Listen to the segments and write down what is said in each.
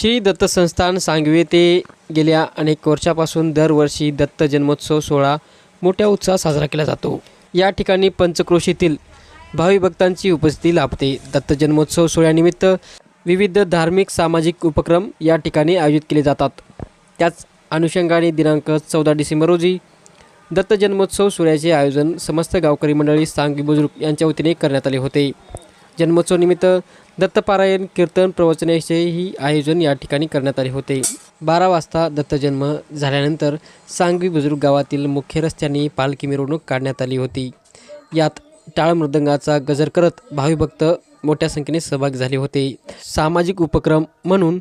श्री दत्त संस्थान सांगवी येथे गेल्या अनेक वर्षापासून दरवर्षी दत्त जन्मोत्सव सोहळा मोठ्या उत्साहात साजरा केला जातो. या ठिकाणी पंचक्रोशीतील भावी भक्तांची उपस्थिती लाभते. दत्त जन्मोत्सव सोहळ्यानिमित्त विविध धार्मिक सामाजिक उपक्रम या ठिकाणी आयोजित केले जातात. त्याच अनुषंगाने दिनांक चौदा डिसेंबर रोजी दत्त जन्मोत्सव सोहळ्याचे आयोजन समस्त गावकरी मंडळी सांगवी बुजुर्ग यांच्या वतीने करण्यात आले होते. जन्मोत्सवनिमित्त दत्तपारायण कीर्तन प्रवचनाचेही आयोजन या ठिकाणी करण्यात आले होते. बारा वाजता दत्तजन्म झाल्यानंतर सांगवी बुजुर्ग गावातील मुख्य रस्त्यांनी पालखी मिरवणूक काढण्यात आली होती. यात टाळ मृदंगाचा गजर करत भाविभक्त मोठ्या संख्येने सहभागी झाले होते. सामाजिक उपक्रम म्हणून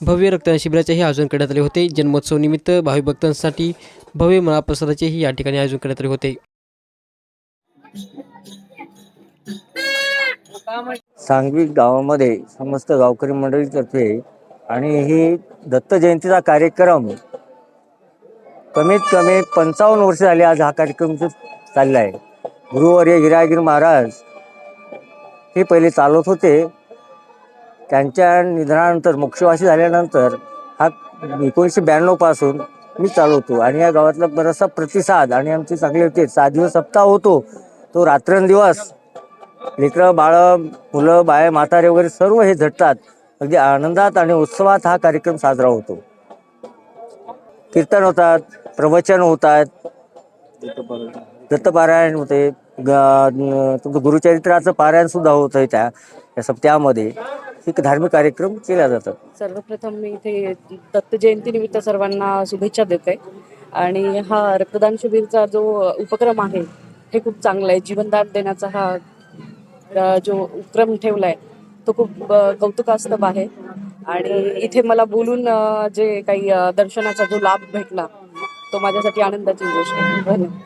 भव्य रक्तदान शिबिराचेही आयोजन करण्यात आले होते. जन्मोत्सवनिमित्त भाविभक्तांसाठी भव्य महाप्रसादाचेही या ठिकाणी आयोजन करण्यात आले होते. सांगवी गावामध्ये समस्त गावकरी मंडळीतर्फे आणि ही दत्त जयंतीचा कार्यक्रम कमीत कमी पंचावन्न वर्ष झाले आज हा कार्यक्रम चालला आहे गुरुवर्य हिरागिरी महाराज हे पहिले चालवत होते. त्यांच्या निधनानंतर मोक्षवासी झाल्यानंतर हा एकोणीसशे ब्याण्णवपासून मी चालवतो. आणि या गावातला बराचसा प्रतिसाद आणि आमचे चांगले होते. सात दिवस सप्ताह होतो. तो रात्रंदिवस लेकरं बाळं मुलं बाया म्हातारे वगैरे सर्व हे झटतात. अगदी आनंदात आणि उत्सवात हा कार्यक्रम साजरा होतो. कीर्तन होतात प्रवचन होतात. दत्तपारायण होते. ग- तुमचं गुरुचरित्राचं पारायण सुद्धा होतं त्या या सप्त्यामध्ये. एक धार्मिक कार्यक्रम केल्या जातात सर्वप्रथम मी इथे दत्त जयंती निमित्त सर्वांना शुभेच्छा देते. आणि हा रक्तदान शिबिरचा जो उपक्रम आहे हे खूप चांगला आहे. जीवनदान देण्याचा हा जो उपक्रम ठेवलाय तो खूप अ, कौतुकास्पद आहे. आणि इथे मला बोलून जे काही दर्शनाचा जो लाभ भेटला तो माझ्यासाठी आनंदाची गोष्ट आहे. धन्यवाद.